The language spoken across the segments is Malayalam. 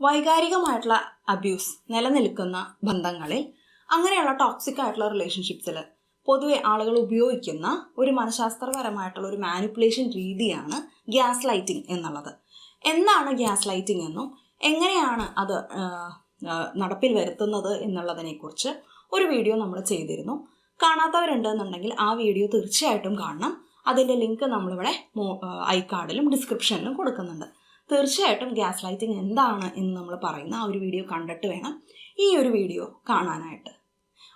വൈകാരികമായിട്ടുള്ള അബ്യൂസ് നിലനിൽക്കുന്ന ബന്ധങ്ങളിൽ അങ്ങനെയുള്ള ടോക്സിക് ആയിട്ടുള്ള റിലേഷൻഷിപ്സിൽ പൊതുവെ ആളുകൾ ഉപയോഗിക്കുന്ന ഒരു മനഃശാസ്ത്രപരമായിട്ടുള്ള ഒരു മാനിപ്പുലേഷൻ രീതിയാണ് ഗ്യാസ് ലൈറ്റിംഗ് എന്നുള്ളത്. എന്താണ് ഗ്യാസ് ലൈറ്റിംഗ് എന്നും എങ്ങനെയാണ് അത് നടപ്പിൽ വരുത്തുന്നത് എന്നുള്ളതിനെക്കുറിച്ച് ഒരു വീഡിയോ നമ്മൾ ചെയ്തിരുന്നു. കാണാത്തവരുണ്ടെന്നുണ്ടെങ്കിൽ ആ വീഡിയോ തീർച്ചയായിട്ടും കാണണം. അതിന്റെ ലിങ്ക് നമ്മളിവിടെ ഐ കാർഡിലും ഡിസ്ക്രിപ്ഷനിലും കൊടുക്കുന്നുണ്ട്. തീർച്ചയായിട്ടും ഗ്യാസ് ലൈറ്റിംഗ് എന്താണ് എന്ന് നമ്മൾ പറയുന്ന ആ ഒരു വീഡിയോ കണ്ടിട്ട് വേണം ഈ ഒരു വീഡിയോ കാണാനായിട്ട്.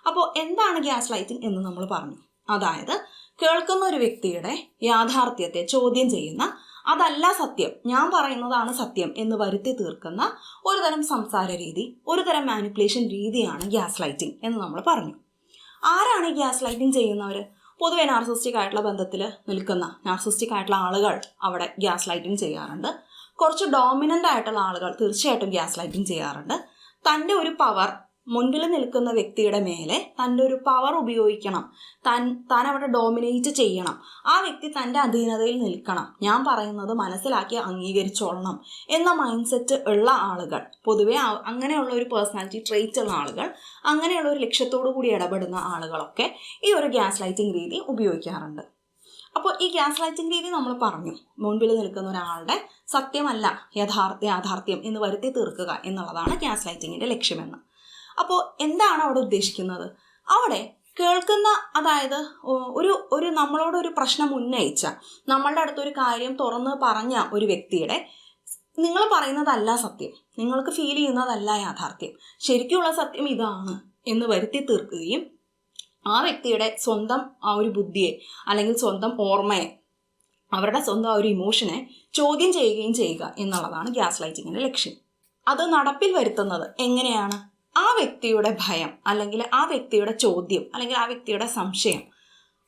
അപ്പോൾ എന്താണ് ഗ്യാസ് ലൈറ്റിംഗ് എന്ന് നമ്മൾ പറഞ്ഞു? അതായത് കേൾക്കുന്ന ഒരു വ്യക്തിയുടെ യാഥാർത്ഥ്യത്തെ ചോദ്യം ചെയ്യുന്ന അതല്ല സത്യം ഞാൻ പറയുന്നതാണ് സത്യം എന്ന് വരുത്തി തീർക്കുന്ന ഒരു തരം സംസാര രീതി ഒരു തരം മാനിപ്പുലേഷൻ രീതിയാണ് ഗ്യാസ് ലൈറ്റിംഗ് എന്ന് നമ്മൾ പറഞ്ഞു. ആരാണ് ഈ ഗ്യാസ് ലൈറ്റിംഗ് ചെയ്യുന്നവർ പൊതുവെ നാർസിസ്റ്റിക് ആയിട്ടുള്ള ബന്ധത്തിൽ നിൽക്കുന്ന നാർസിസ്റ്റിക് ആയിട്ടുള്ള ആളുകൾ അവിടെ ഗ്യാസ് ലൈറ്റിംഗ് ചെയ്യാറുണ്ട്. കുറച്ച് ഡോമിനന്റ് ആയിട്ടുള്ള ആളുകൾ തീർച്ചയായിട്ടും ഗ്യാസ് ലൈറ്റിംഗ് ചെയ്യാറുണ്ട്. തന്റെ ഒരു പവർ മുൻപിൽ നിൽക്കുന്ന വ്യക്തിയുടെ മേലെ തന്റെ ഒരു പവർ ഉപയോഗിക്കണം. താൻ താൻ അവിടെ ഡോമിനേറ്റ് ചെയ്യണം. ആ വ്യക്തി തന്റെ അധീനതയിൽ നിൽക്കണം. ഞാൻ പറയുന്നത് മനസ്സിലാക്കി അംഗീകരിച്ചോളണം എന്ന മൈൻഡ് സെറ്റ് ഉള്ള ആളുകൾ പൊതുവേ അങ്ങനെയുള്ള ഒരു പേഴ്സണാലിറ്റി ട്രേറ്റ് ഉള്ള ആളുകൾ അങ്ങനെയുള്ള ഒരു ലക്ഷ്യത്തോടു കൂടി ഇടപെടുന്ന ആളുകളൊക്കെ ഈ ഒരു ഗ്യാസ് ലൈറ്റിംഗ് രീതി ഉപയോഗിക്കാറുണ്ട്. അപ്പോൾ ഈ ഗ്യാസ് ലൈറ്റിംഗ് രീതി നമ്മൾ പറഞ്ഞു. മുൻപിൽ നിൽക്കുന്ന ഒരാളുടെ സത്യമല്ല യഥാർത്ഥ യാഥാർത്ഥ്യം എന്ന് വരുത്തി തീർക്കുക എന്നുള്ളതാണ് ഗ്യാസ് ലൈറ്റിങ്ങിന്റെ ലക്ഷ്യമെന്ന്. അപ്പോൾ എന്താണ് അവിടെ ഉദ്ദേശിക്കുന്നത്? അവിടെ കേൾക്കുന്ന അതായത് ഒരു ഒരു നമ്മളോട് ഒരു പ്രശ്നം ഉന്നയിച്ച നമ്മളുടെ അടുത്തൊരു കാര്യം തുറന്ന് പറഞ്ഞ ഒരു വ്യക്തിയുടെ നിങ്ങൾ പറയുന്നതല്ല സത്യം. നിങ്ങൾക്ക് ഫീൽ ചെയ്യുന്നതല്ല യാഥാർത്ഥ്യം. ശരിക്കുള്ള സത്യം ഇതാണ് എന്ന് വരുത്തി തീർക്കുകയും ആ വ്യക്തിയുടെ സ്വന്തം ആ ഒരു ബുദ്ധിയെ അല്ലെങ്കിൽ സ്വന്തം ഓർമ്മയെ അവരുടെ സ്വന്തം ആ ഒരു ഇമോഷനെ ചോദ്യം ചെയ്യുകയും ചെയ്യുക എന്നുള്ളതാണ് ഗ്യാസ് ലൈറ്റിങ്ങിന്റെ ലക്ഷ്യം. അത് നടപ്പിൽ വരുത്തുന്നത് എങ്ങനെയാണ്? ആ വ്യക്തിയുടെ ഭയം അല്ലെങ്കിൽ ആ വ്യക്തിയുടെ ചോദ്യം അല്ലെങ്കിൽ ആ വ്യക്തിയുടെ സംശയം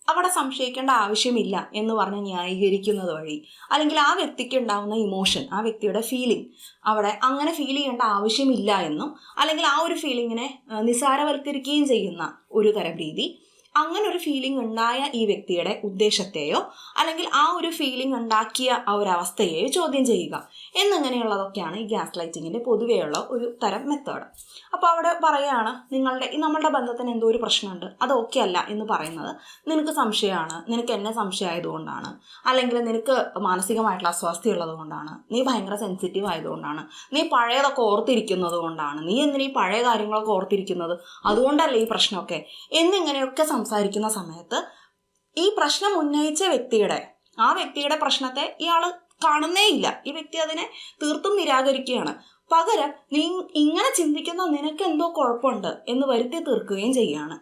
അവിടെ സംശയിക്കേണ്ട ആവശ്യമില്ല എന്ന് പറഞ്ഞ് ന്യായീകരിക്കുന്നത് വഴി. അല്ലെങ്കിൽ ആ വ്യക്തിക്ക് ഉണ്ടാവുന്ന ഇമോഷൻ ആ വ്യക്തിയുടെ ഫീലിംഗ് അവിടെ അങ്ങനെ ഫീൽ ചെയ്യേണ്ട ആവശ്യമില്ല എന്നും അല്ലെങ്കിൽ ആ ഒരു ഫീലിങ്ങിനെ നിസാരവൽക്കരിക്കുകയും ചെയ്യുന്ന ഒരു തരം രീതി അങ്ങനെ ഒരു ഫീലിംഗ് ഉണ്ടായ ഈ വ്യക്തിയുടെ ഉദ്ദേശത്തെയോ അല്ലെങ്കിൽ ആ ഒരു ഫീലിംഗ് ഉണ്ടാക്കിയ ആ ഒരു അവസ്ഥയെയോ ചോദ്യം ചെയ്യുക. എന്നിങ്ങനെയുള്ളതൊക്കെയാണ് ഈ ഗ്യാസ് ലൈറ്റിങ്ങിന്റെ പൊതുവെയുള്ള ഒരു തരം മെത്തേഡ് അപ്പോൾ അവിടെ പറയുകയാണ് നിങ്ങളുടെ ഈ നമ്മളുടെ ബന്ധത്തിന് എന്തോ ഒരു പ്രശ്നമുണ്ട്. അത് ഓക്കെ അല്ല എന്ന് പറയുന്നത് നിനക്ക് സംശയമാണ്. നിനക്ക് എന്നെ സംശയമായതുകൊണ്ടാണ് അല്ലെങ്കിൽ നിനക്ക് മാനസികമായിട്ടുള്ള അസ്വാസ്ഥ്യം ഉള്ളത് കൊണ്ടാണ്. നീ ഭയങ്കര സെൻസിറ്റീവ് ആയതുകൊണ്ടാണ് നീ പഴയതൊക്കെ ഓർത്തിരിക്കുന്നത് കൊണ്ടാണ്. നീ എന്തിനാ പഴയ കാര്യങ്ങളൊക്കെ ഓർത്തിരിക്കുന്നത്? അതുകൊണ്ടല്ലേ ഈ പ്രശ്നമൊക്കെ. എന്നിങ്ങനെയൊക്കെ സംസാരിക്കുന്ന സമയത്ത് ഈ പ്രശ്നം ഉന്നയിച്ച വ്യക്തിയുടെ ആ വ്യക്തിയുടെ പ്രശ്നത്തെ ഇയാൾ കാണുന്നേ ഇല്ല ഈ വ്യക്തി അതിനെ തീർത്തും നിരാകരിക്കുകയാണ്. പകരം നീ ഇങ്ങനെ ചിന്തിക്കുന്ന നിനക്ക് എന്തോ കുഴപ്പമുണ്ട് എന്ന് വരുത്തി തീർക്കുകയും ചെയ്യുകയാണ്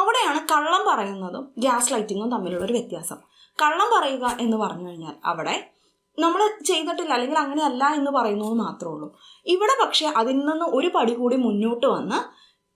അവിടെയാണ് കള്ളം പറയുന്നതും ഗ്യാസ് ലൈറ്റിങ്ങും തമ്മിലുള്ള ഒരു വ്യത്യാസം. കള്ളം പറയുക എന്ന് പറഞ്ഞു കഴിഞ്ഞാൽ അവിടെ നമ്മൾ ചെയ്തിട്ടില്ല അല്ലെങ്കിൽ അങ്ങനെയല്ല എന്ന് പറയുന്നത് മാത്രമേ ഉള്ളൂ. ഇവിടെ പക്ഷേ അതിൽ നിന്ന് ഒരു പടി കൂടി മുന്നോട്ട് വന്ന്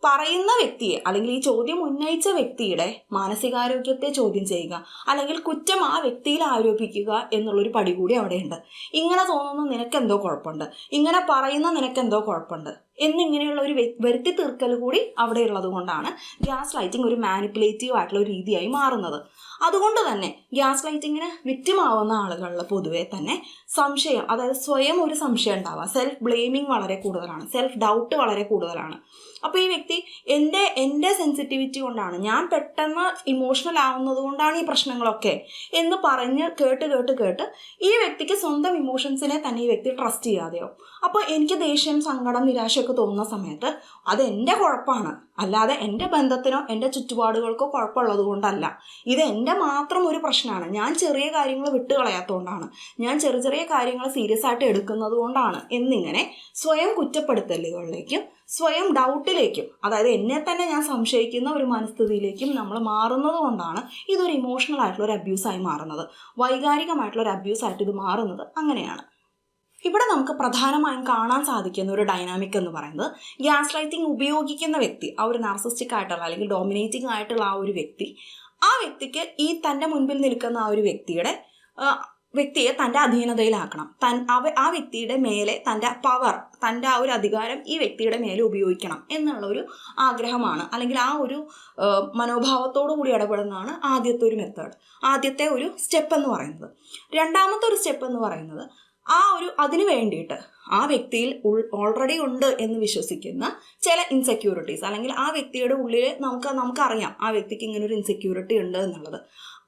പറയുന്ന വ്യക്തിയെ അല്ലെങ്കിൽ ഈ ചോദ്യം ഉന്നയിച്ച വ്യക്തിയുടെ മാനസികാരോഗ്യത്തെ ചോദ്യം ചെയ്യുക അല്ലെങ്കിൽ കുറ്റം ആ വ്യക്തിയിൽ ആരോപിക്കുക എന്നുള്ളൊരു പടി കൂടി അവിടെയുണ്ട്. ഇങ്ങനെ തോന്നുന്ന നിനക്കെന്തോ കുഴപ്പമുണ്ട്. ഇങ്ങനെ പറയുന്ന നിനക്കെന്തോ കുഴപ്പമുണ്ട്. എന്നിങ്ങനെയുള്ള ഒരു വരുത്തി തീർക്കൽ കൂടി അവിടെ ഉള്ളത് കൊണ്ടാണ് ഗ്യാസ് ലൈറ്റിംഗ് ഒരു മാനിപ്പുലേറ്റീവ് ആയിട്ടുള്ള ഒരു രീതിയായി മാറുന്നത്. അതുകൊണ്ട് തന്നെ ഗ്യാസ് ലൈറ്റിങ്ങിന് ആവുന്ന ആളുകളിൽ പൊതുവേ തന്നെ സംശയം അതായത് സ്വയം ഒരു സംശയം ഉണ്ടാവുക. സെൽഫ് ബ്ലെയിമിങ് വളരെ കൂടുതലാണ്. സെൽഫ് ഡൗട്ട് വളരെ കൂടുതലാണ്. അപ്പോൾ ഈ വ്യക്തി എന്റെ എന്റെ സെൻസിറ്റിവിറ്റി കൊണ്ടാണ്. ഞാൻ പെട്ടെന്ന് ഇമോഷണൽ ആവുന്നത് കൊണ്ടാണ് ഈ പ്രശ്നങ്ങളൊക്കെ എന്ന് പറഞ്ഞ് കേട്ട് കേട്ട് കേട്ട് ഈ വ്യക്തിക്ക് സ്വന്തം ഇമോഷൻസിനെ തന്നെ ഈ വ്യക്തി ട്രസ്റ്റ് ചെയ്യാതെയോ അപ്പോൾ എനിക്ക് ദേഷ്യം സങ്കടം നിരാശയൊക്കെ തോന്നുന്ന സമയത്ത് അത് എന്റെ കുഴപ്പമാണ്. അല്ലാതെ എന്റെ ബന്ധത്തിനോ എന്റെ ചുറ്റുപാടുകൾക്കോ കുഴപ്പമുള്ളത് കൊണ്ടല്ല. ഇത് എന്റെ മാത്രം ഒരു പ്രശ്നമാണ്. ഞാൻ ചെറിയ കാര്യങ്ങൾ വിട്ടുകളയാത്തതുകൊണ്ടാണ് ഞാൻ ചെറിയ ചെറിയ കാര്യങ്ങൾ സീരിയസ് ആയിട്ട് എടുക്കുന്നത് കൊണ്ടാണ്. എന്നിങ്ങനെ സ്വയം കുറ്റപ്പെടുത്തലുകളിലേക്കും സ്വയം ഡൗട്ടിലേക്കും അതായത് എന്നെ തന്നെ ഞാൻ സംശയിക്കുന്ന ഒരു മനസ്ഥിതിയിലേക്കും നമ്മൾ മാറുന്നത് കൊണ്ടാണ് ഇതൊരു ഇമോഷണൽ ആയിട്ടുള്ള ഒരു അബ്യൂസായി മാറുന്നത്. വൈകാരികമായിട്ടുള്ള ഒരു അബ്യൂസായിട്ട് ഇത് മാറുന്നത് അങ്ങനെയാണ്. ഇവിടെ നമുക്ക് പ്രധാനമായും കാണാൻ സാധിക്കുന്ന ഒരു ഡൈനാമിക് എന്ന് പറയുന്നത് ഗ്യാസ് ലൈറ്റിംഗ് ഉപയോഗിക്കുന്ന വ്യക്തി ആ ഒരു നാർസിസ്റ്റിക് ആയിട്ടുള്ള അല്ലെങ്കിൽ ഡോമിനേറ്റിംഗ് ആയിട്ടുള്ള ആ ഒരു വ്യക്തി ആ വ്യക്തിക്ക് ഈ തന്റെ മുൻപിൽ നിൽക്കുന്ന ആ ഒരു വ്യക്തിയുടെ വ്യക്തിയെ തന്റെ അധീനതയിലാക്കണം. തൻ അവ ആ വ്യക്തിയുടെ മേലെ തന്റെ പവർ തന്റെ ആ ഒരു അധികാരം ഈ വ്യക്തിയുടെ മേലെ ഉപയോഗിക്കണം എന്നുള്ള ഒരു ആഗ്രഹമാണ്. അല്ലെങ്കിൽ ആ ഒരു മനോഭാവത്തോടു കൂടി ഇടപെടുന്നതാണ് ആദ്യത്തെ ഒരു മെത്തേഡ് ആദ്യത്തെ ഒരു സ്റ്റെപ്പ് എന്ന് പറയുന്നത്. രണ്ടാമത്തെ ഒരു സ്റ്റെപ്പ് എന്ന് പറയുന്നത് ആ ഒരു അതിനു വേണ്ടിയിട്ട് ആ വ്യക്തിയിൽ ഓൾറെഡി ഉണ്ട് എന്ന് വിശ്വസിക്കുന്ന ചില ഇൻസെക്യൂരിറ്റീസ് അല്ലെങ്കിൽ ആ വ്യക്തിയുടെ ഉള്ളിൽ നമുക്ക് നമുക്കറിയാം ആ വ്യക്തിക്ക് ഇങ്ങനെ ഒരു ഇൻസെക്യൂരിറ്റി ഉണ്ട് എന്നുള്ളത്.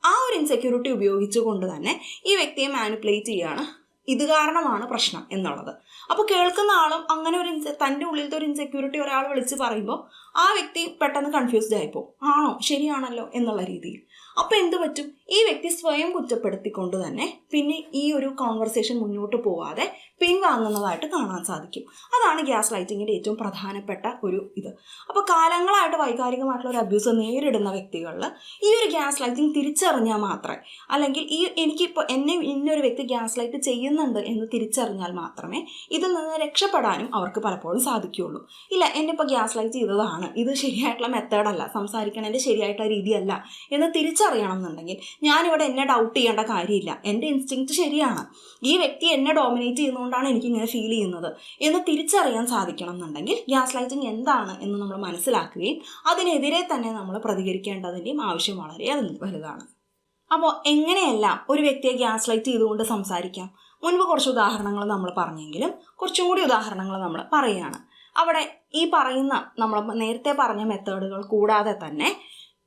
ആ ഒരു ഇൻസെക്യൂരിറ്റി ഉപയോഗിച്ചുകൊണ്ട് തന്നെ ഈ വ്യക്തിയെ മാനിപ്പുലേറ്റ് ചെയ്യുകയാണ് ഇത് കാരണമാണ് പ്രശ്നം എന്നുള്ളത്. അപ്പോൾ കേൾക്കുന്ന ആളും അങ്ങനെ ഒരു ഇൻസെ തന്റെ ഉള്ളിലത്തെ ഒരു ഇൻസെക്യൂരിറ്റി ഒരാൾ വിളിച്ച് പറയുമ്പോൾ ആ വ്യക്തി പെട്ടെന്ന് കൺഫ്യൂസ്ഡ് ആയിപ്പോൾ ആണോ? ശരിയാണല്ലോ എന്നുള്ള രീതിയിൽ. അപ്പോൾ എന്ത് പറ്റും? ഈ വ്യക്തി സ്വയം കുറ്റപ്പെടുത്തിക്കൊണ്ട് തന്നെ പിന്നെ ഈ ഒരു കോൺവെർസേഷൻ മുന്നോട്ട് പോവാതെ പിൻവാങ്ങുന്നതായിട്ട് കാണാൻ സാധിക്കും. അതാണ് ഗ്യാസ് ലൈറ്റിങ്ങിന്റെ ഏറ്റവും പ്രധാനപ്പെട്ട ഒരു ഇത്. അപ്പോൾ കാലങ്ങളായിട്ട് വൈകാരികമായിട്ടുള്ള ഒരു അബ്യൂസ് നേരിടുന്ന വ്യക്തികളിൽ ഈ ഒരു ഗ്യാസ് ലൈറ്റിംഗ് തിരിച്ചറിഞ്ഞാൽ മാത്രമേ അല്ലെങ്കിൽ ഈ എനിക്കിപ്പോൾ എന്നെ ഇന്നൊരു വ്യക്തി ഗ്യാസ് ലൈറ്റ് ചെയ്യുന്നുണ്ട് എന്ന് തിരിച്ചറിഞ്ഞാൽ മാത്രമേ ഇതിൽ നിന്ന് രക്ഷപ്പെടാനും അവർക്ക് പലപ്പോഴും സാധിക്കുകയുള്ളൂ. ഇല്ല എന്നെ ഇപ്പോൾ ഗ്യാസ് ലൈറ്റ് ചെയ്തതാണ്. ഇത് ശരിയായിട്ടുള്ള മെത്തേഡല്ല സംസാരിക്കണതിന്റെ ശരിയായിട്ടുള്ള രീതിയല്ല എന്ന് തിരിച്ചറിയണം എന്നുണ്ടെങ്കിൽ ഞാനിവിടെ എന്നെ ഡൗട്ട് ചെയ്യേണ്ട കാര്യമില്ല. എന്റെ ഇൻസ്റ്റിങ്ക്റ്റ് ശരിയാണ്. ഈ വ്യക്തി എന്നെ ഡോമിനേറ്റ് ചെയ്യുന്നതുകൊണ്ടാണ് എനിക്കിങ്ങനെ ഫീൽ ചെയ്യുന്നത്. എന്ന് തിരിച്ചറിയാൻ സാധിക്കണം എന്നുണ്ടെങ്കിൽ ഗ്യാസ് ലൈറ്റിംഗ് എന്താണ് എന്ന് നമ്മൾ മനസ്സിലാക്കുകയും അതിനെതിരെ തന്നെ നമ്മൾ പ്രതികരിക്കേണ്ടതിന്റെയും ആവശ്യം വളരെ വലുതാണ്. അപ്പോൾ എങ്ങനെയെല്ലാം ഒരു വ്യക്തിയെ ഗ്യാസ് ലൈറ്റ് ചെയ്തുകൊണ്ട് സംസാരിക്കാം? മുൻപ് കുറച്ച് ഉദാഹരണങ്ങൾ നമ്മൾ പറഞ്ഞെങ്കിലും കുറച്ചുകൂടി ഉദാഹരണങ്ങൾ നമ്മൾ പറയുകയാണ്. അവിടെ ഈ പറയുന്ന നമ്മൾ നേരത്തെ പറഞ്ഞ മെത്തേഡുകൾ കൂടാതെ തന്നെ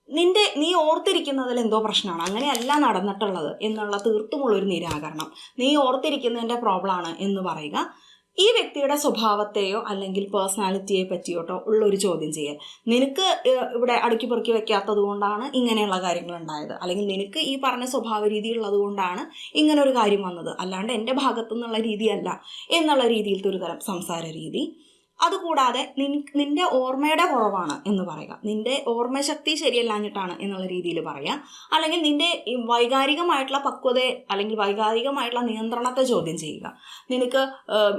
നിന്റെ നീ ഓർത്തിരിക്കുന്നതിൽ എന്തോ പ്രശ്നമാണ്. അങ്ങനെയല്ല നടന്നിട്ടുള്ളത് എന്നുള്ള തീർത്തുമുള്ളൊരു നിരാകരണം. നീ ഓർത്തിരിക്കുന്നതിന്റെ പ്രോബ്ലമാണ് എന്ന് പറയുക. ഈ വ്യക്തിയുടെ സ്വഭാവത്തെയോ അല്ലെങ്കിൽ പേഴ്സണാലിറ്റിയെ പറ്റിയോട്ടോ ഉള്ളൊരു ചോദ്യം ചെയ്യൽ. നിനക്ക് ഇവിടെ അടുക്കി പെറുക്കി വെക്കാത്തത് കൊണ്ടാണ് ഇങ്ങനെയുള്ള കാര്യങ്ങൾ ഉണ്ടായത്. അല്ലെങ്കിൽ നിനക്ക് ഈ പറഞ്ഞ സ്വഭാവ രീതി ഉള്ളത് കൊണ്ടാണ് ഇങ്ങനെ ഒരു കാര്യം വന്നത്. അല്ലാണ്ട് എന്റെ ഭാഗത്തു നിന്നുള്ള രീതിയല്ല എന്നുള്ള രീതിയിലത്തെ ഒരു തരം സംസാര രീതി. അതുകൂടാതെ നിൻ നിന്റെ ഓർമ്മയുടെ കുറവാണ് എന്ന് പറയുക. നിന്റെ ഓർമ്മശക്തി ശരിയല്ലാഞ്ഞിട്ടാണ് എന്നുള്ള രീതിയിൽ പറയാം. അല്ലെങ്കിൽ നിന്റെ ഈ വൈകാരികമായിട്ടുള്ള പക്വതയെ അല്ലെങ്കിൽ വൈകാരികമായിട്ടുള്ള നിയന്ത്രണത്തെ ചോദ്യം ചെയ്യുക. നിനക്ക്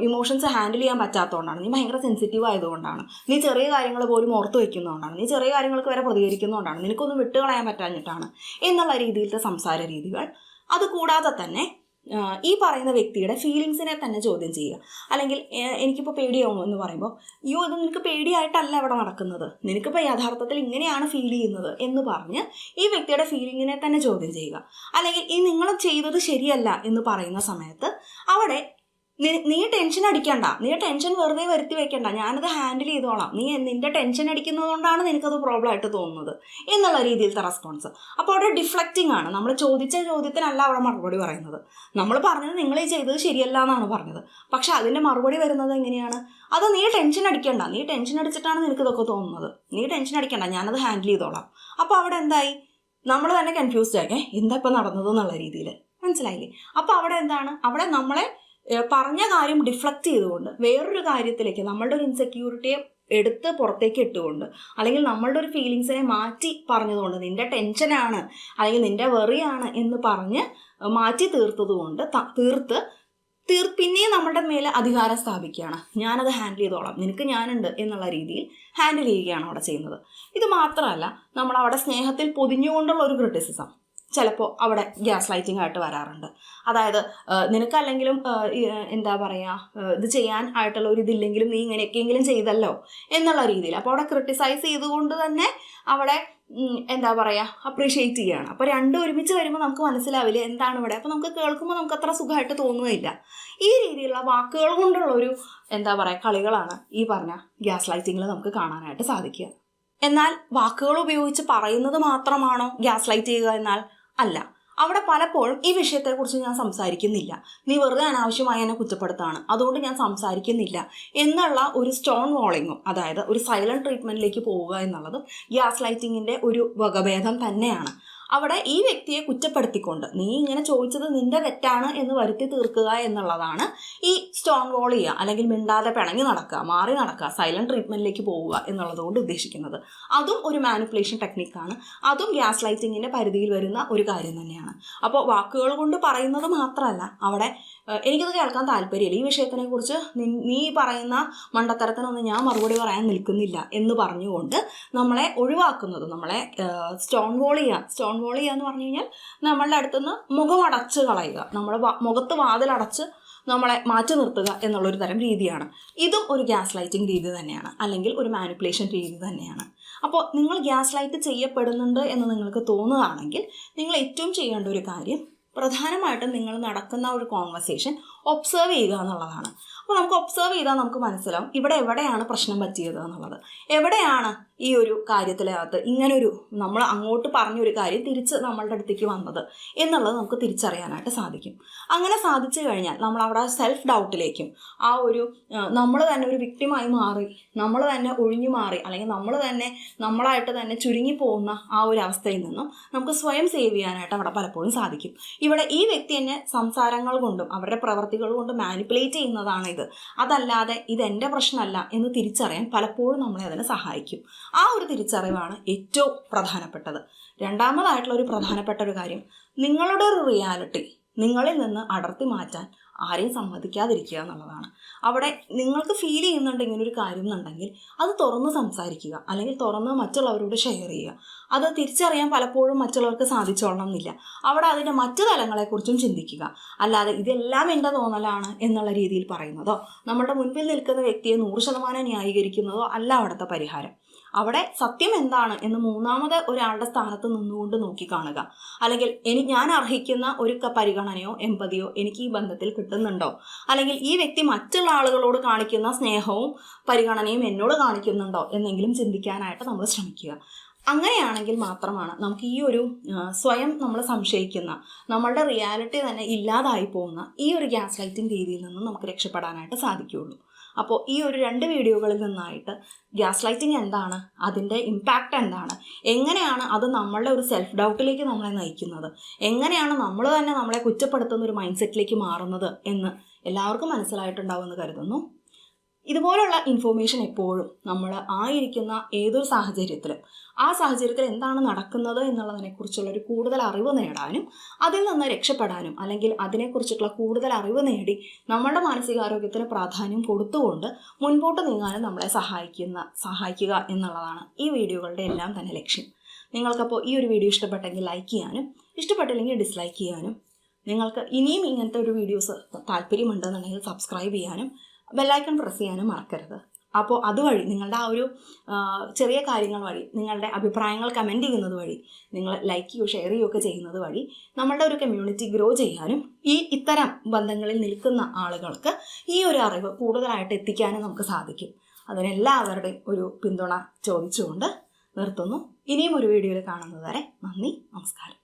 ഇമോഷൻസ് ഹാൻഡിൽ ചെയ്യാൻ പറ്റാത്തതുകൊണ്ടാണ്. നീ ഭയങ്കര സെൻസിറ്റീവ് ആയതുകൊണ്ടാണ്. നീ ചെറിയ കാര്യങ്ങൾ പോലും ഓർത്ത് വയ്ക്കുന്നതുകൊണ്ടാണ് നീ ചെറിയ കാര്യങ്ങൾക്ക് വരെ പ്രതികരിക്കുന്നതുകൊണ്ടാണ്. നിനക്കൊന്നും വിട്ടുകളയാൻ പറ്റാഞ്ഞിട്ടാണ്. എന്നുള്ള രീതിയിലത്തെ സംസാര രീതികൾ. അതുകൂടാതെ തന്നെ ഈ പറയുന്ന വ്യക്തിയുടെ ഫീലിങ്സിനെ തന്നെ ചോദ്യം ചെയ്യുക. അല്ലെങ്കിൽ എനിക്കിപ്പോൾ പേടിയാവും എന്ന് പറയുമ്പോൾ അയ്യോ അത് നിനക്ക് പേടിയായിട്ടല്ല ഇവിടെ നടക്കുന്നത്. നിനക്കിപ്പോൾ യഥാർത്ഥത്തിൽ ഇങ്ങനെയാണ് ഫീൽ ചെയ്യുന്നത് എന്ന് പറഞ്ഞ് ഈ വ്യക്തിയുടെ ഫീലിങ്ങിനെ തന്നെ ചോദ്യം ചെയ്യുക. അല്ലെങ്കിൽ ഈ നിങ്ങൾ ചെയ്തത് ശരിയല്ല എന്ന് പറയുന്ന സമയത്ത് അവിടെ നി- ടെൻഷൻ അടിക്കണ്ട. നീ ടെൻഷൻ വെറുതെ വരുത്തി വെക്കണ്ട. ഞാനത് ഹാൻഡിൽ ചെയ്തോളാം. നീ നിന്റെ ടെൻഷൻ അടിക്കുന്നതുകൊണ്ടാണ് നിനക്കത് പ്രോബ്ലം ആയിട്ട് തോന്നുന്നത് എന്നുള്ള രീതിയിലത്തെ റെസ്പോൺസ് അപ്പോൾ അവിടെ ഡിഫ്ലക്റ്റിംഗ് ആണ്. നമ്മൾ ചോദിച്ച ചോദ്യത്തിനല്ല അവിടെ മറുപടി പറയുന്നത്. നമ്മൾ പറഞ്ഞത് നിങ്ങൾ ഈ ചെയ്തത് ശരിയല്ല എന്നാണ് പറഞ്ഞത്. പക്ഷെ അതിന്റെ മറുപടി വരുന്നത് എങ്ങനെയാണ്? അത് നീ ടെൻഷൻ അടിക്കണ്ട. നീ ടെൻഷൻ അടിച്ചിട്ടാണ് നിനക്ക് ഇതൊക്കെ തോന്നുന്നത്. നീ ടെൻഷൻ അടിക്കണ്ട. ഞാനത് ഹാൻഡിൽ ചെയ്തോളാം. അപ്പോൾ അവിടെ എന്തായി? നമ്മൾ തന്നെ കൺഫ്യൂസ്ഡ് ആയി. എന്താ ഇപ്പം നടന്നത് എന്നുള്ള രീതിയിൽ മനസ്സിലായില്ലേ? അപ്പോൾ അവിടെ എന്താണ്? അവിടെ നമ്മളെ പറഞ്ഞ കാര്യം ഡിഫ്ലക്റ്റ് ചെയ്തുകൊണ്ട് വേറൊരു കാര്യത്തിലേക്ക് നമ്മളുടെ ഒരു ഇൻസെക്യൂരിറ്റിയെ എടുത്ത് പുറത്തേക്ക് ഇട്ടുകൊണ്ട് അല്ലെങ്കിൽ നമ്മളുടെ ഒരു ഫീലിങ്സിനെ മാറ്റി പറഞ്ഞതുകൊണ്ട് നിന്റെ ടെൻഷനാണ് അല്ലെങ്കിൽ നിന്റെ വെറിയാണ് എന്ന് പറഞ്ഞ് മാറ്റി തീർത്തതുകൊണ്ട് തീർത്ത് തീർ പിന്നെയും നമ്മളുടെ മേലെ അധികാരം സ്ഥാപിക്കുകയാണ്. ഞാനത് ഹാൻഡിൽ ചെയ്തോളാം. നിനക്ക് ഞാനുണ്ട് എന്നുള്ള രീതിയിൽ ഹാൻഡിൽ ചെയ്യുകയാണ് അവിടെ ചെയ്യുന്നത്. ഇത് മാത്രമല്ല നമ്മൾ അവിടെ സ്നേഹത്തിൽ പൊതിഞ്ഞുകൊണ്ടുള്ള ഒരു ക്രിറ്റിസിസം ചിലപ്പോൾ അവിടെ ഗ്യാസ് ലൈറ്റിംഗ് ആയിട്ട് വരാറുണ്ട്. അതായത് നിനക്കല്ലെങ്കിലും എന്താ പറയുക ഇത് ചെയ്യാൻ ആയിട്ടുള്ള ഒരു ഇതില്ലെങ്കിലും നീ ഇങ്ങനെയൊക്കെയെങ്കിലും ചെയ്തല്ലോ എന്നുള്ള രീതിയിൽ. അപ്പോൾ അവിടെ ക്രിട്ടിസൈസ് ചെയ്തുകൊണ്ട് തന്നെ അവിടെ എന്താ പറയുക അപ്രീഷിയേറ്റ് ചെയ്യുകയാണ് അപ്പോൾ രണ്ടും ഒരുമിച്ച് വരുമ്പോൾ നമുക്ക് മനസ്സിലാവില്ല എന്താണ് ഇവിടെ? അപ്പോൾ നമുക്ക് കേൾക്കുമ്പോൾ നമുക്ക് അത്ര സുഖമായിട്ട് തോന്നുകയില്ല. ഈ രീതിയിലുള്ള വാക്കുകൾ കൊണ്ടുള്ള ഒരു എന്താ പറയുക കളികളാണ് ഈ പറഞ്ഞ ഗ്യാസ് ലൈറ്റിങ്ങിൽ നമുക്ക് കാണാനായിട്ട് സാധിക്കുക. എന്നാൽ വാക്കുകൾ ഉപയോഗിച്ച് പറയുന്നത് മാത്രമാണോ ഗ്യാസ് ലൈറ്റ് ചെയ്യുക എന്നാൽ? അല്ല അവിടെ പലപ്പോഴും ഈ വിഷയത്തെക്കുറിച്ച് ഞാൻ സംസാരിക്കുന്നില്ല. നീ വെറുതെ അനാവശ്യമായി എന്നെ കുറ്റപ്പെടുത്താണ്. അതുകൊണ്ട് ഞാൻ സംസാരിക്കുന്നില്ല. എന്നുള്ള ഒരു സ്റ്റോൺ വാളിങ്ങും അതായത് ഒരു സൈലന്റ് ട്രീറ്റ്മെന്റിലേക്ക് പോവുക എന്നുള്ളതും ഗ്യാസ് ലൈറ്റിങ്ങിന്റെ ഒരു വകഭേദം തന്നെയാണ്. അവിടെ ഈ വ്യക്തിയെ കുറ്റപ്പെടുത്തിക്കൊണ്ട് നീ ഇങ്ങനെ ചോദിച്ചത് നിന്റെ തെറ്റാണ് എന്ന് വരുത്തി തീർക്കുക എന്നുള്ളതാണ് ഈ സ്റ്റോൺ വോൾ ചെയ്യുക അല്ലെങ്കിൽ മിണ്ടാതെ പിണങ്ങി നടക്കുക മാറി നടക്കുക സൈലന്റ് ട്രീറ്റ്മെന്റിലേക്ക് പോവുക എന്നുള്ളതുകൊണ്ട് ഉദ്ദേശിക്കുന്നത്. അതും ഒരു മാനിപ്പുലേഷൻ ടെക്നിക്കാണ് അതും ഗ്യാസ് ലൈറ്റിങ്ങിന്റെ പരിധിയിൽ വരുന്ന ഒരു കാര്യം തന്നെയാണ്. അപ്പോൾ വാക്കുകൾ കൊണ്ട് പറയുന്നത് മാത്രമല്ല അവിടെ എനിക്കത് കേൾക്കാൻ താല്പര്യമില്ല. ഈ വിഷയത്തിനെ കുറിച്ച് നീ പറയുന്ന മണ്ടത്തരത്തിനൊന്നും ഞാൻ മറുപടി പറയാൻ നിൽക്കുന്നില്ല എന്ന് പറഞ്ഞുകൊണ്ട് നമ്മളെ ഒഴിവാക്കുന്നത് നമ്മളെ സ്റ്റോൺ വോൾ ചെയ്യുക സ്റ്റോൺ വോൾ ചെയ്യുക എന്ന് പറഞ്ഞു കഴിഞ്ഞാൽ നമ്മളുടെ അടുത്തുനിന്ന് മുഖമടച്ച് കളയുക. നമ്മുടെ മുഖത്ത് വാതിലടച്ച് നമ്മളെ മാറ്റി നിർത്തുക എന്നുള്ളൊരു തരം രീതിയാണ്. ഇതും ഒരു ഗ്യാസ് ലൈറ്റിംഗ് രീതി തന്നെയാണ്. അല്ലെങ്കിൽ ഒരു മാനിപ്പുലേഷൻ രീതി തന്നെയാണ്. അപ്പോൾ നിങ്ങൾ ഗ്യാസ് ലൈറ്റ് ചെയ്യപ്പെടുന്നുണ്ട് എന്ന് നിങ്ങൾക്ക് തോന്നുകയാണെങ്കിൽ നിങ്ങൾ ഏറ്റവും ചെയ്യേണ്ട ഒരു കാര്യം പ്രധാനമായിട്ടും നിങ്ങൾ നടക്കുന്ന ഒരു കോൺവെർസേഷൻ ഒബ്സർവ് ചെയ്യുക എന്നുള്ളതാണ്. അപ്പോൾ നമുക്ക് ഒബ്സർവ് ചെയ്താൽ നമുക്ക് മനസ്സിലാവും ഇവിടെ എവിടെയാണ് പ്രശ്നം പറ്റിയത് എന്നുള്ളത്. എവിടെയാണ് ഈ ഒരു കാര്യത്തിനകത്ത് ഇങ്ങനൊരു നമ്മൾ അങ്ങോട്ട് പറഞ്ഞൊരു കാര്യം തിരിച്ച് നമ്മളുടെ അടുത്തേക്ക് വന്നത് എന്നുള്ളത് നമുക്ക് തിരിച്ചറിയാനായിട്ട് സാധിക്കും. അങ്ങനെ സാധിച്ചു കഴിഞ്ഞാൽ നമ്മൾ അവിടെ സെൽഫ് ഡൗട്ടിലേക്കും ആ ഒരു നമ്മൾ തന്നെ ഒരു വിക്ടിമായി മാറി നമ്മൾ തന്നെ ഒഴിഞ്ഞു മാറി അല്ലെങ്കിൽ നമ്മൾ തന്നെ നമ്മളായിട്ട് തന്നെ ചുരുങ്ങി പോകുന്ന ആ ഒരു അവസ്ഥയിൽ നിന്നും നമുക്ക് സ്വയം സേവ് ചെയ്യാനായിട്ട് അവിടെ പലപ്പോഴും സാധിക്കും. ഇവിടെ ഈ വ്യക്തി തന്നെ സംസാരങ്ങൾ കൊണ്ടും അവരുടെ പ്രവർത്തികൾ കൊണ്ടും മാനിപ്പുലേറ്റ് ചെയ്യുന്നതാണ് ഇത് അതല്ലാതെ ഇത് എന്റെ പ്രശ്നമല്ല എന്ന് തിരിച്ചറിയാൻ പലപ്പോഴും നമ്മളെ അതിനെ സഹായിക്കും. ആ ഒരു തിരിച്ചറിവാണ് ഏറ്റവും പ്രധാനപ്പെട്ടത്. രണ്ടാമതായിട്ടുള്ള ഒരു പ്രധാനപ്പെട്ട ഒരു കാര്യം നിങ്ങളുടെ ഒരു റിയാലിറ്റി നിങ്ങളിൽ നിന്ന് അടർത്തി മാറ്റാൻ ആരെയും സമ്മതിക്കാതിരിക്കുക എന്നുള്ളതാണ്. അവിടെ നിങ്ങൾക്ക് ഫീൽ ചെയ്യുന്നുണ്ട് ഇങ്ങനൊരു കാര്യം എന്നുണ്ടെങ്കിൽ അത് തുറന്ന് സംസാരിക്കുക. അല്ലെങ്കിൽ തുറന്ന് മറ്റുള്ളവരോട് ഷെയർ ചെയ്യുക. അത് തിരിച്ചറിയാൻ പലപ്പോഴും മറ്റുള്ളവർക്ക് സാധിച്ചോളണം എന്നില്ല. അവിടെ അതിന്റെ മറ്റു തലങ്ങളെക്കുറിച്ചും ചിന്തിക്കുക. അല്ലാതെ ഇതെല്ലാം എന്റെ തോന്നലാണ് എന്നുള്ള രീതിയിൽ പറയുന്നതോ നമ്മുടെ മുൻപിൽ നിൽക്കുന്ന വ്യക്തിയെ നൂറ് ശതമാനം ന്യായീകരിക്കുന്നതോ അല്ല അവിടുത്തെ പരിഹാരം. അവിടെ സത്യം എന്താണ് എന്ന് മൂന്നാമത് ഒരാളുടെ സ്ഥാനത്ത് നിന്നുകൊണ്ട് നോക്കി കാണുക. അല്ലെങ്കിൽ എനി ഞാൻ അർഹിക്കുന്ന ഒരു പരിഗണനയോ എമ്പതിയോ എനിക്ക് ഈ ബന്ധത്തിൽ കിട്ടുന്നുണ്ടോ? അല്ലെങ്കിൽ ഈ വ്യക്തി മറ്റുള്ള ആളുകളോട് കാണിക്കുന്ന സ്നേഹവും പരിഗണനയും എന്നോട് കാണിക്കുന്നുണ്ടോ എന്നെങ്കിലും ചിന്തിക്കാനായിട്ട് നമ്മൾ ശ്രമിക്കുക. അങ്ങനെയാണെങ്കിൽ മാത്രമാണ് നമുക്ക് ഈ ഒരു സ്വയം നമ്മൾ സംശയിക്കുന്ന നമ്മളുടെ റിയാലിറ്റി തന്നെ ഇല്ലാതായി പോകുന്ന ഈ ഒരു ഗ്യാസ് ലൈറ്റിംഗ് രീതിയിൽ നിന്നും നമുക്ക് രക്ഷപ്പെടാനായിട്ട് സാധിക്കുകയുള്ളൂ. അപ്പോൾ ഈ ഒരു രണ്ട് വീഡിയോകളിൽ നിന്നായിട്ട് ഗ്യാസ് ലൈറ്റിംഗ് എന്താണ്? അതിന്റെ ഇമ്പാക്റ്റ് എന്താണ്? എങ്ങനെയാണ് അത് നമ്മളുടെ ഒരു സെൽഫ് ഡൗട്ടിലേക്ക് നമ്മളെ നയിക്കുന്നത്? എങ്ങനെയാണ് നമ്മൾ തന്നെ നമ്മളെ കുറ്റപ്പെടുത്തുന്ന ഒരു മൈൻഡ് സെറ്റിലേക്ക് മാറുന്നത് എന്ന് എല്ലാവർക്കും മനസ്സിലായിട്ടുണ്ടാവുമെന്ന് കരുതുന്നു. ഇതുപോലുള്ള ഇൻഫോർമേഷൻ എപ്പോഴും നമ്മൾ ആയിരിക്കുന്ന ഏതൊരു സാഹചര്യത്തിലും ആ സാഹചര്യത്തിൽ എന്താണ് നടക്കുന്നത് എന്നുള്ളതിനെക്കുറിച്ചുള്ള ഒരു കൂടുതൽ അറിവ് നേടാനും അതിൽ നിന്ന് രക്ഷപ്പെടാനും അല്ലെങ്കിൽ അതിനെക്കുറിച്ചിട്ടുള്ള കൂടുതൽ അറിവ് നേടി നമ്മുടെ മാനസികാരോഗ്യത്തിന് പ്രാധാന്യം കൊടുത്തുകൊണ്ട് മുൻപോട്ട് നീങ്ങാനും നമ്മളെ സഹായിക്കുന്ന സഹായിക്കുക എന്നുള്ളതാണ് ഈ വീഡിയോകളുടെ എല്ലാം തന്നെ ലക്ഷ്യം. നിങ്ങൾക്കപ്പോൾ ഈ ഒരു വീഡിയോ ഇഷ്ടപ്പെട്ടെങ്കിൽ ലൈക്ക് ചെയ്യാനും ഇഷ്ടപ്പെട്ടില്ലെങ്കിൽ ഡിസ്ലൈക്ക് ചെയ്യാനും നിങ്ങൾക്ക് ഇനിയും ഇങ്ങനത്തെ ഒരു വീഡിയോസ് താല്പര്യമുണ്ടെന്നുണ്ടെങ്കിൽ സബ്സ്ക്രൈബ് ചെയ്യാനും ബെല്ലൈക്കൺ പ്രസ് ചെയ്യാനും മറക്കരുത്. അപ്പോൾ അതുവഴി നിങ്ങളുടെ ആ ഒരു ചെറിയ കാര്യങ്ങൾ വഴി നിങ്ങളുടെ അഭിപ്രായങ്ങൾ കമന്റ് ചെയ്യുന്നത് വഴി നിങ്ങൾ ലൈക്ക് ചെയ്യുകയോ ഷെയർ ചെയ്യുകയോ ഒക്കെ ചെയ്യുന്നത് വഴി നമ്മളുടെ ഒരു കമ്മ്യൂണിറ്റി ഗ്രോ ചെയ്യാനും ഈ ഇത്തരം ബന്ധങ്ങളിൽ നിൽക്കുന്ന ആളുകൾക്ക് ഈ ഒരു അറിവ് കൂടുതലായിട്ട് എത്തിക്കാനും നമുക്ക് സാധിക്കും. അതിനെല്ലാവരുടെയും ഒരു പിന്തുണ ചോദിച്ചുകൊണ്ട് നിർത്തുന്നു. ഇനിയും ഒരു വീഡിയോയിൽ കാണുന്നത് വരെ നന്ദി നമസ്കാരം.